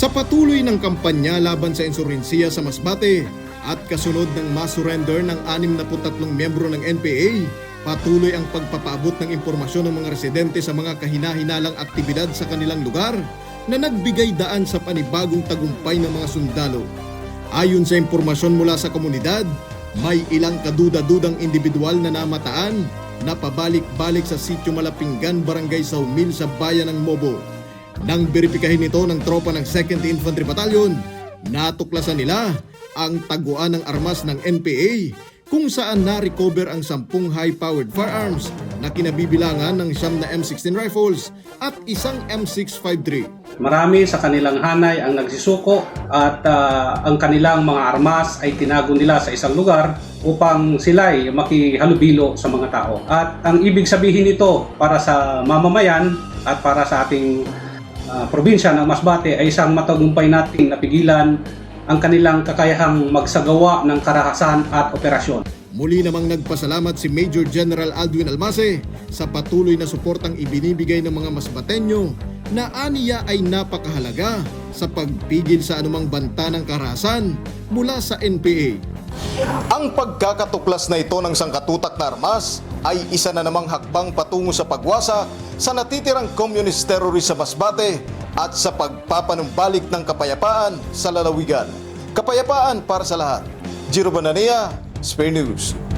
Sa patuloy ng kampanya laban sa insurensiya sa Masbate at kasunod ng mass surrender ng 63 miyembro ng NPA, patuloy ang pagpapaabot ng impormasyon ng mga residente sa mga kahinahinalang aktibidad sa kanilang lugar na nagbigay daan sa panibagong tagumpay ng mga sundalo. Ayon sa impormasyon mula sa komunidad, may ilang kaduda-dudang individual na namataan na pabalik-balik sa sitio Malapinggan, Barangay Saumil sa bayan ng Mobo. Nang beripikahin ito ng tropa ng 2nd Infantry Battalion, natuklasan nila ang taguan ng armas ng NPA kung saan na-recover ang 10 high-powered firearms na kinabibilangan ng siyam na M16 rifles at isang M653. Marami sa kanilang hanay ang nagsisuko at ah, ang kanilang mga armas ay tinago nila sa isang lugar upang sila ay makihalubilo sa mga tao. At ang ibig sabihin nito para sa mamamayan at para sa ating ah, probinsya ng Masbate ay isang matagumpay nating napigilan ang kanilang kakayahang magsagawa ng karahasan at operasyon. Muli namang nagpasalamat si Major General Aldwin Almase sa patuloy na suportang ibinibigay ng mga Masbateño na aniya ay napakahalaga sa pagpigil sa anumang banta ng karahasan mula sa NPA. Ang pagkakatuklas na ito ng sangkatutak na armas ay isa na namang hakbang patungo sa pagwasa sa natitirang communist terrorist sa Masbate at sa pagpapanumbalik ng kapayapaan sa lalawigan. Kapayapaan para sa lahat. Jiro Banania, Spare News.